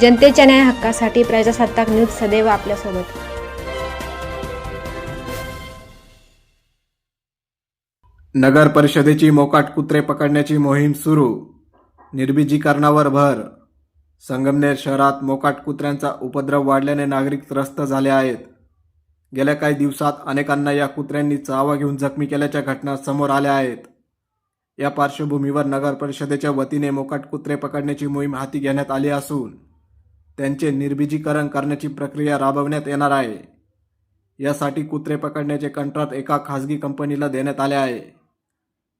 जनतेच्या न्याय हक्कासाठी प्रजासत्ताक न्यूज सदैव आपल्यासोबत. नगर परिषदेची मोकाट कुत्रे पकडण्याची मोहीम सुरू. निर्बीजीकरणावर भर. संगमनेर शहरात मोकाट कुत्र्यांचा उपद्रव वाढल्याने नागरिक त्रस्त झाले आहेत. गेल्या काही दिवसात अनेकांना या कुत्र्यांनी चावा घेऊन जखमी केल्याच्या घटना समोर आल्या आहेत. या पार्श्वभूमीवर नगर परिषदेच्या वतीने मोकाट कुत्रे पकडण्याची मोहीम हाती घेण्यात आली असून त्यांचे निर्बिजीकरण करण्याची प्रक्रिया राबवण्यात येणार आहे. यासाठी कुत्रे पकडण्याचे कंत्राट एका खासगी कंपनीला देण्यात आले आहे.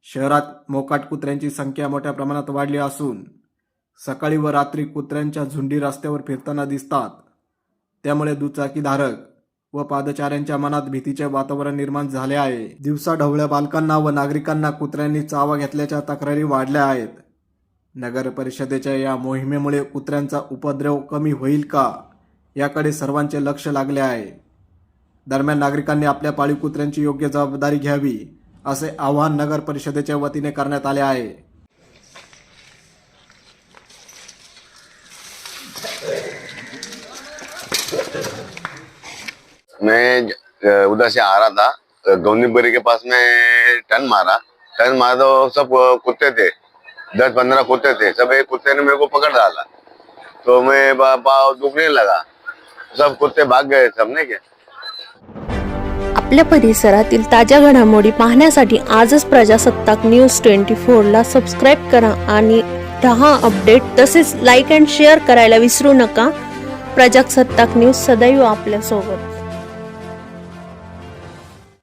शहरात मोकाट कुत्र्यांची संख्या मोठ्या प्रमाणात वाढली असून सकाळी व रात्री कुत्र्यांच्या झुंडी रस्त्यावर फिरताना दिसतात. त्यामुळे दुचाकीधारक व पादचाऱ्यांच्या मनात भीतीचे वातावरण निर्माण झाले आहे. दिवसा ढवळ्या बालकांना व नागरिकांना कुत्र्यांनी चावा घेतल्याच्या तक्रारी वाढल्या आहेत. नगर परिषदेच्या या मोहिमेमुळे कुत्र्यांचा उपद्रव कमी होईल का? याकडे सर्वांचे लक्ष लागले आहे. दरम्यान नागरिकांनी आपल्या पाळीव कुत्र्यांची योग्य जबाबदारी घ्यावी असे आवाहन नगर परिषदेच्या वतीने करण्यात आले आहे. मैं उधर से आ रहा था। गौनीबरी के पास में टन मारा। टन मारा तो सब कुत्ते थे। दस पंद्रह कुत्ते थे सब एक कुत्ते ने मेरे को पकड़ डाला। तो मैं बा- दुखने लगा। सब कुत्ते भाग गए सबने क्या आपल्या परिसरातील ताज्या घडामोडी पाहण्यासाठी आजच प्रजासत्ताक न्यूज ट्वेंटी फोरला सबस्क्राईब करा आणि दहा अपडेट. तसेच लाईक अँड शेअर करायला विसरू नका. प्रजासत्ताक न्यूज सदैव आपल्यासोबत.